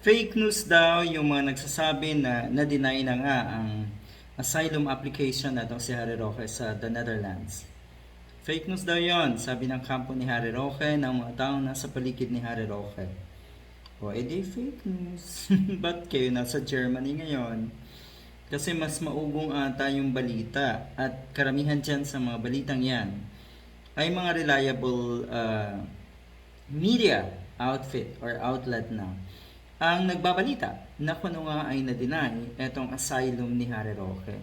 Fake news daw yung mga nagsasabi na na-deny na nga ang asylum application na si Harry Roque sa the Netherlands. Fake news daw yon, sabi ng kampo ni Harry Roque ng mga taong nasa paligid ni Harry Roque. O edi fake news. Ba't kayo nasa Germany ngayon? Kasi mas maugong ata yung balita at karamihan dyan sa mga balitang yan ay mga reliable uh, media outfit or outlet na ang nagbabalita na kung ano nga ay na-deny etong asylum ni Harry Roque.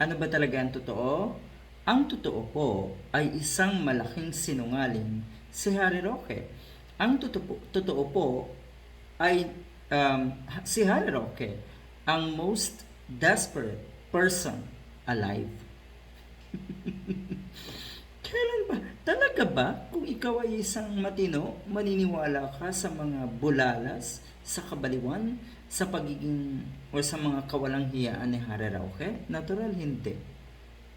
Ano ba talaga ang totoo? Ang totoo po ay isang malaking sinungaling si Harry Roque. Ang totoo, totoo po ay um, si Harry Roque ang most desperate person alive. Ba? Kung ikaw ay isang matino, maniniwala ka sa mga bulalas, sa kabaliwan, sa pagiging o sa mga kawalang hiyaan ni Harry Roque? Natural, hindi.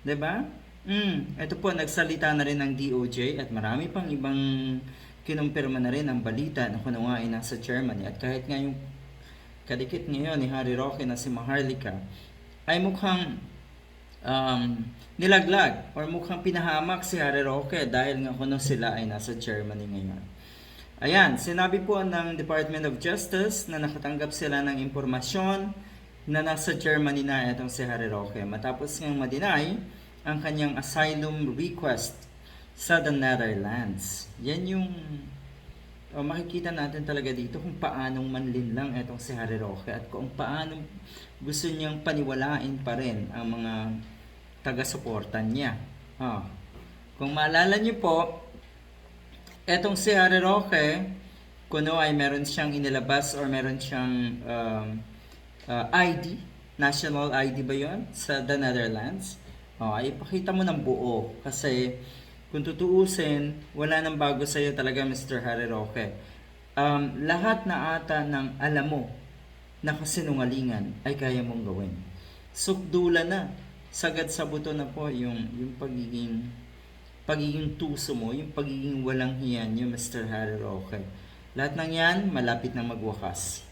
'Di ba? Mm, ito po, nagsalita na rin ng DOJ at marami pang ibang kinumpirma na rin ang balita na kuno nga ay nasa Germany. At kahit nga yung kadikit ngayon ni Harry Roque na si Maharlika ay mukhang um, nilaglag or mukhang pinahamak si Harry Roque dahil nga kuno sila ay nasa Germany ngayon. Ayan, sinabi po ng Department of Justice na nakatanggap sila ng impormasyon na nasa Germany na itong si Harry Roque matapos ngang madinay ang kanyang asylum request sa the Netherlands. Yan yung o makikita natin talaga dito kung paanong manlinlang itong si Harry Roque at kung paano gusto niyang paniwalain pa rin ang mga taga-suporta niya. Ah. Kung maalala niyo po, etong si Harry Roque, kuno ay meron siyang inilabas or meron siyang um, uh, ID, national ID ba yon sa the Netherlands? Oh, ay ipakita mo ng buo kasi kung tutuusin, wala nang bago sa iyo talaga Mr. Harry Roque. Um, lahat na ata ng alam mo na kasinungalingan ay kaya mong gawin. Sukdula na. Sagad sa buto na po yung, yung pagiging pagiging tuso mo, yung pagiging walang hiyan niyo Mr. Harry Roque. Lahat ng yan, malapit na magwakas.